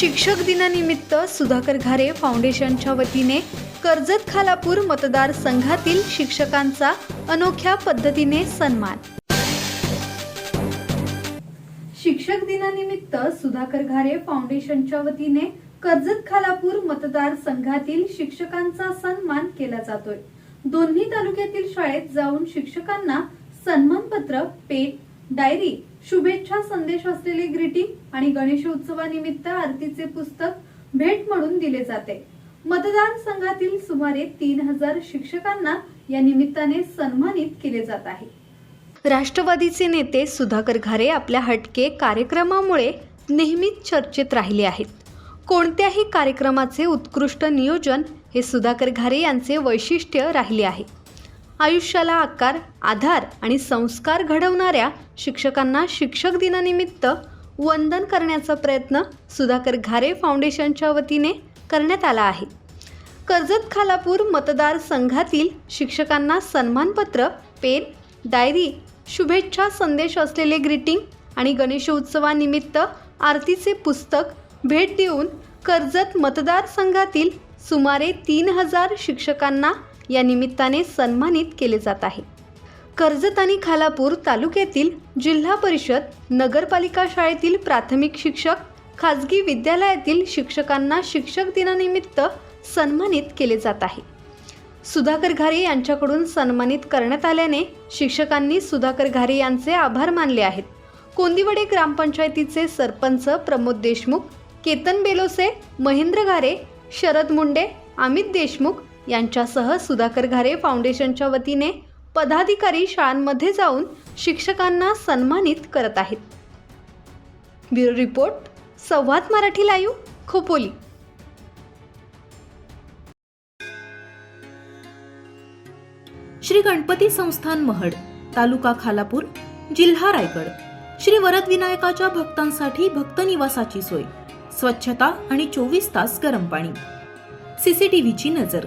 शिक्षक दिनानिमित्त सुधाकर घारे फाउंडेशनच्या वतीने कर्जत खालापूर मतदारसंघातील शिक्षकांचा अनोख्या पद्धतीने सन्मान. शिक्षक दिनानिमित्त सुधाकर घारे फाउंडेशनच्या वतीने कर्जत खालापूर मतदारसंघातील शिक्षकांचा सन्मान केला जातोय. दोन्ही तालुक्यातील शाळेत जाऊन शिक्षकांना सन्मानपत्र पेट डायरी शुभेच्छा संदेश असलेले ग्रीटिंग आणि गणेशोत्सवानिमित्त आरतीचे पुस्तक भेट म्हणून दिले जाते. मतदान संघातील सुमारे तीन हजार शिक्षकांना या निमित्ताने सन्मानित केले जात आहे. राष्ट्रवादीचे नेते सुधाकर घारे आपल्या हटके कार्यक्रमामुळे नेहमीच चर्चेत राहिले आहेत. कोणत्याही कार्यक्रमाचे उत्कृष्ट नियोजन हे सुधाकर घारे यांचे वैशिष्ट्य राहिले आहे. आयुष्याला आकार आधार आणि संस्कार घडवणाऱ्या शिक्षकांना शिक्षक दिनानिमित्त वंदन करण्याचा प्रयत्न सुधाकर घारे फाउंडेशनच्या वतीने करण्यात आला आहे. कर्जत खालापूर मतदारसंघातील शिक्षकांना सन्मानपत्र पेन डायरी शुभेच्छा संदेश असलेले ग्रीटिंग आणि गणेशोत्सवानिमित्त आरतीचे पुस्तक भेट देऊन कर्जत मतदारसंघातील सुमारे तीन हजार शिक्षकांना या निमित्ताने सन्मानित केले जात आहे. कर्जत आणि खालापूर तालुक्यातील जिल्हा परिषद नगरपालिका शाळेतील प्राथमिक शिक्षक खाजगी विद्यालयातील शिक्षकांना शिक्षक दिनानिमित्त सन्मानित केले जात आहे. सुधाकर घारे यांच्याकडून सन्मानित करण्यात आल्याने शिक्षकांनी सुधाकर घारे यांचे आभार मानले आहेत. कोंदिवडे ग्रामपंचायतीचे सरपंच प्रमोद देशमुख केतन बेलोसे महेंद्र घारे शरद मुंडे अमित देशमुख यांच्यासह सुधाकर घारे फाउंडेशनच्या वतीने पदाधिकारी शाळांमध्ये जाऊन शिक्षकांना सन्मानित करत आहेत. ब्युरो रिपोर्ट संवाद मराठी लाईव्ह खोपोली. श्री गणपती संस्थान महड तालुका खालापूर जिल्हा रायगड. श्री वरद विनायकाच्या भक्तांसाठी भक्त निवासाची सोय. स्वच्छता आणि चोवीस तास गरम पाणी. सीसीटीव्हीची नजर.